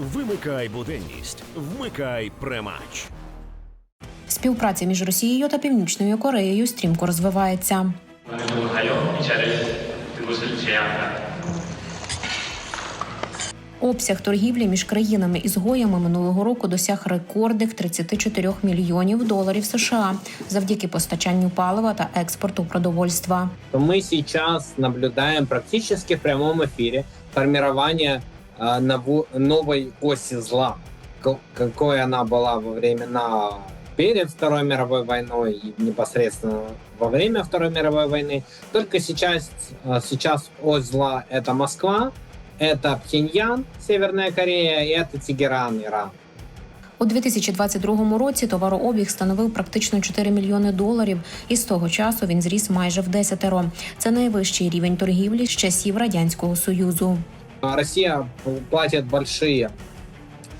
Вимикай буденність, вмикай премач. Співпраця між Росією та Північною Кореєю стрімко розвивається. Обсяг торгівлі між країнами ізгоями минулого року досяг рекордних 34 мільйонів доларів США завдяки постачанню палива та експорту продовольства. Ми зараз наблюдаємо практично в прямому ефірі формування новой оси зла, ко- какой она была во времена перед Второй мировой войной и непосредственно во время Второй мировой войны. Только сейчас, а, сейчас ось зла — это Москва, это Пхеньян, Северная Корея, и это Тегеран, Иран. У 2022 році товарообіг становив практично 4 мільйони доларів, і з того часу він зріс майже в десятеро. Це найвищий рівень торгівлі з часів радянського союзу. А Россия платит большие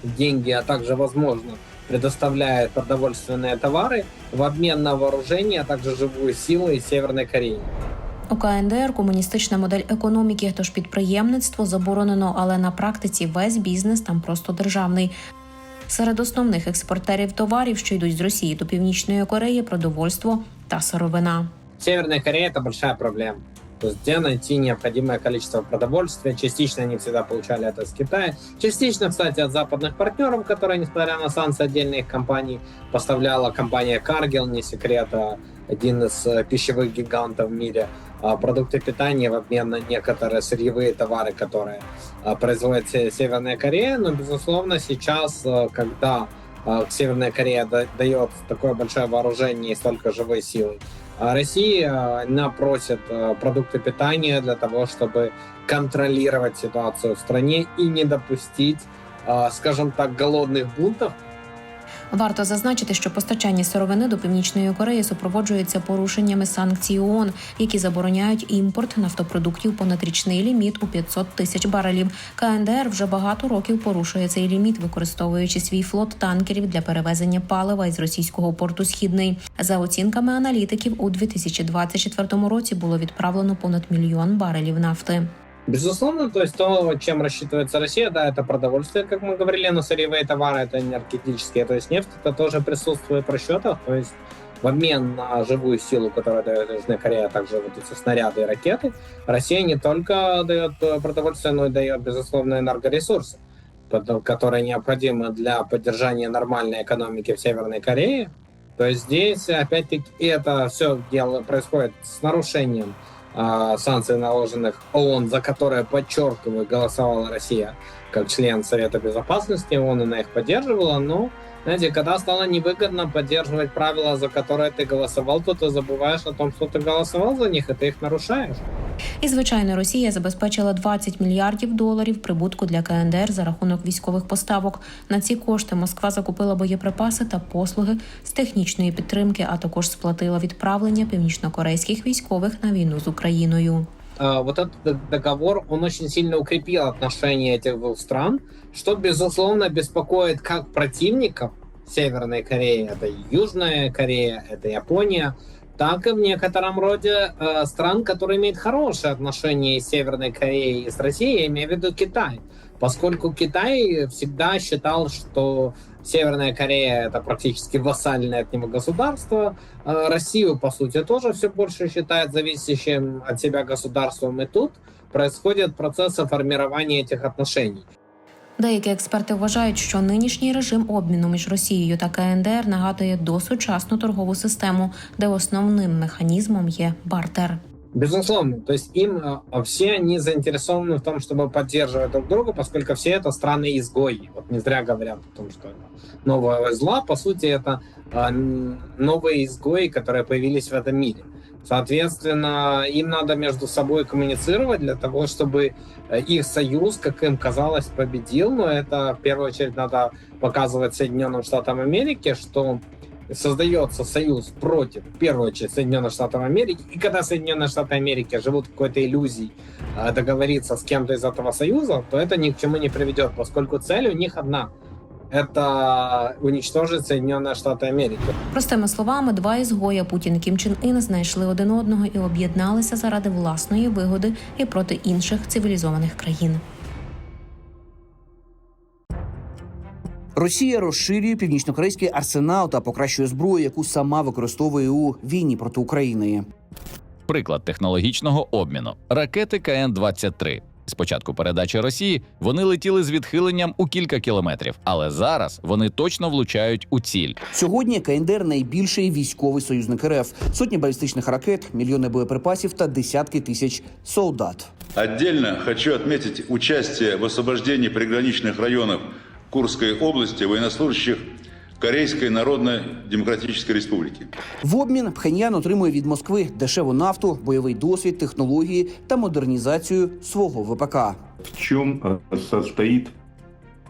деньги, а также, возможно, предоставляет продовольственные товары в обмен на вооружение, а также живую силу из Северной Кореи. У КНДР комуністична модель економіки, тож підприємництво заборонено, але на практиці весь бізнес там просто державний. Серед основних експортерів товарів, що йдуть з Росії до Північної Кореї, продовольство та сировина. Северная Корея это большая проблема. Где найти необходимое количество продовольствия. Частично они всегда получали это с Китая. Частично, кстати, от западных партнеров, которые, несмотря на санкции отдельных компаний, поставляла компания Cargill, не секрет, а один из э, пищевых гигантов в мире, а, продукты питания в обмен на некоторые сырьевые товары, которые а, производит Се- Северная Корея. Но, безусловно, сейчас, э, когда Северная Корея да- дает такое большое вооружение и столько живой силы, а Россия э, она просит э, продукты питания для того, чтобы контролировать ситуацию в стране и не допустить, э, скажем так, голодных бунтов. Варто зазначити, що постачання сировини до Північної Кореї супроводжується порушеннями санкцій ООН, які забороняють імпорт нафтопродуктів понад річний ліміт у 500 тисяч барелів. КНДР вже багато років порушує цей ліміт, використовуючи свій флот танкерів для перевезення палива із російського порту Східний. За оцінками аналітиків, у 2024 році було відправлено понад мільйон барелів нафти. Безусловно, то есть то, чем рассчитывается Россия, да, это продовольствие, как мы говорили, но сырьевые товары это энергетические, то есть нефть это тоже присутствует в расчетах, то есть в обмен на живую силу, которую дает Южная Корея, а также вот эти снаряды и ракеты, Россия не только дает продовольствие, но и дает, безусловно, энергоресурсы, которые необходимы для поддержания нормальной экономики в Северной Корее. То есть здесь, опять-таки, это все дело происходит с нарушением санкций, наложенных ООН, за которые, подчеркиваю, голосовала Россия как член Совета Безопасности ООН, она их поддерживала, но, знаете, когда стало невыгодно поддерживать правила, за которые ты голосовал, то ты забываешь о том, что ты голосовал за них, и ты их нарушаешь. І звичайно, Росія забезпечила 20 мільярдів доларів прибутку для КНДР за рахунок військових поставок. На ці кошти Москва закупила боєприпаси та послуги з технічної підтримки, а також сплатила відправлення північнокорейських військових на війну з Україною. А, вот этот д- договор, он очень сильно укрепил отношения этих двух стран, что, безусловно, беспокоит как противников Северной Кореи, это и Южная Корея, это Япония, так и в некотором роде э, стран, которые имеют хорошие отношения с Северной Кореей, и с Россией, я имею в виду Китай. Поскольку Китай всегда считал, что Северная Корея это практически вассальное от него государство, Э, Россию, по сути, тоже все больше считает зависящим от себя государством. И тут происходит процесс формирования этих отношений. Деякі експерти вважають, що нинішній режим обміну між Росією та КНДР нагадує досучасну торгову систему, де основним механізмом є бартер. Безусловно, то есть им э, все они заинтересованы в том, чтобы поддерживать друг друга, поскольку все это страны-изгои. Вот не зря говорят о том, что это новое зла, по сути, это э, н- новые изгои, которые появились в этом мире. Соответственно, им надо между собой коммуницировать для того, чтобы э, их союз, как им казалось, победил. Но это в первую очередь надо показывать Соединенным Штатам Америки, что создается союз против, в первую очередь, Соединенных Штатов Америки. И когда Соединенные Штаты Америки живут в какой-то иллюзии э, договориться с кем-то из этого союза, то это ни к чему не приведет, поскольку цель у них одна. Это уничтожить Соединенные Штаты Америки. Простими словами, два ізгоя Путін і Кім Чен Ін знайшли один одного і об'єдналися заради власної вигоди і проти інших цивілізованих країн. Росія розширює північнокорейський арсенал та покращує зброю, яку сама використовує у війні проти України. Приклад технологічного обміну ракети КН-23. з початку передачі Росії вони летіли з відхиленням у кілька кілометрів, але зараз вони точно влучають у ціль. Сьогодні КНДР найбільший військовий союзник РФ. Сотні балістичних ракет, мільйони боєприпасів та десятки тисяч солдат. Отдельно хочу отметить участие в освобождении приграничных районов Курской области военнослужащих Корейской Народно-Демократичної Республіки. В обмін Пхеньян отримує від Москви дешеву нафту, бойовий досвід, технології та модернізацію свого ВПК. в чому э, состоит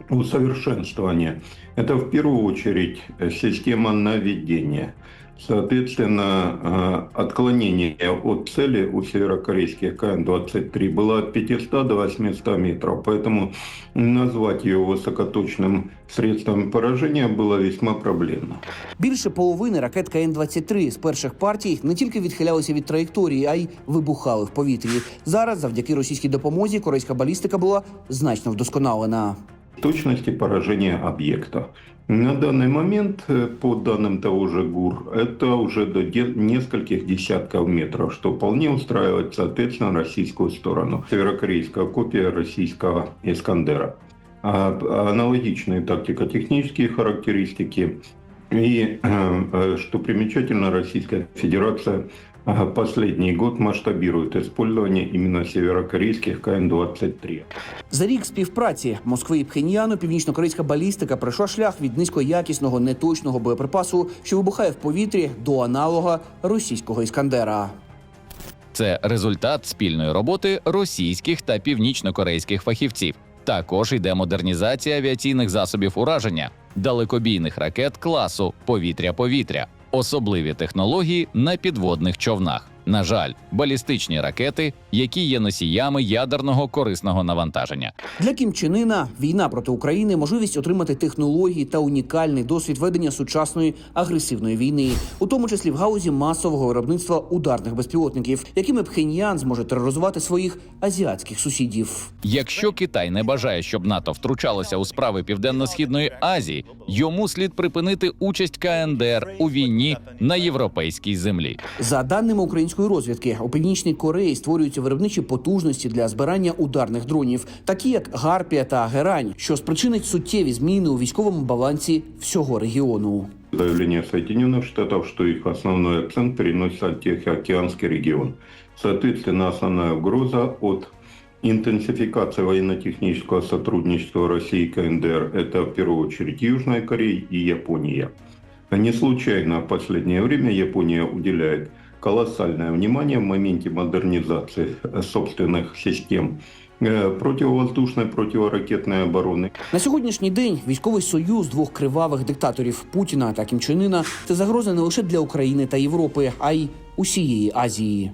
усовершенствование. Это в первую очередь э, система наведения. Соответственно, э, отклонение от цели у северокорейских КН-23 было от 500 до 800 метров, поэтому назвать ее высокоточным средством поражения было весьма проблемно. Більше половини ракет КН-23 з перших партій не тільки відхилялися від траєкторії, а й вибухали в повітрі. Зараз, завдяки російській допомозі, корейська балістика була значно вдосконалена. Точности поражения объекта. На данный момент, э, по данным того же ГУР, это уже до де- нескольких десятков метров, что вполне устраивает, соответственно, российскую сторону. Северокорейская копия российского «Искандера». А аналогичные тактико-технические характеристики. И, э, э, что примечательно, Российская Федерация последний год масштабирует использование именно северокорейских КН-23. За рік співпраці Москви і Пхеньяну північно-корейська балістика пройшла шлях від низькоякісного неточного боєприпасу, що вибухає в повітрі, до аналога російського іскандера. Це результат спільної роботи російських та північнокорейських фахівців. Також йде модернізація авіаційних засобів ураження, далекобійних ракет класу повітря-повітря, особливі технології на підводних човнах. На жаль, балістичні ракети, які є носіями ядерного корисного навантаження. Для Кім Чен Ына війна проти України можливість отримати технології та унікальний досвід ведення сучасної агресивної війни, у тому числі в гаузі масового виробництва ударних безпілотників, якими Пхеньян зможе тероризувати своїх азіатських сусідів. Якщо Китай не бажає, щоб НАТО втручалося у справи Південно-східної Азії, йому слід припинити участь КНДР у війні на європейській землі. За даними української розвідки, у північній Кореї створюються виробничі потужності для збирання ударних дронів, такі як Гарпія та Герань, що спричинить суттєві зміни у військовому балансі всього регіону. Заявление Соединенных Штатов, что их основной акцент переносится на Тихоокеанский регион. Соответственно, основная угроза от интенсификации военно-технического сотрудничества России и КНДР – это в первую очередь Южная Корея и Япония. Не случайно в последнее время Япония уделяет колоссальное внимание в моменте модернизации э, собственных систем э, противовоздушной, противоракетной обороны На сьогоднішній день військовий союз двох кривавих диктаторів Путіна та Кім Чен Іна – це загроза не лише для України та Європи, а й усієї Азії.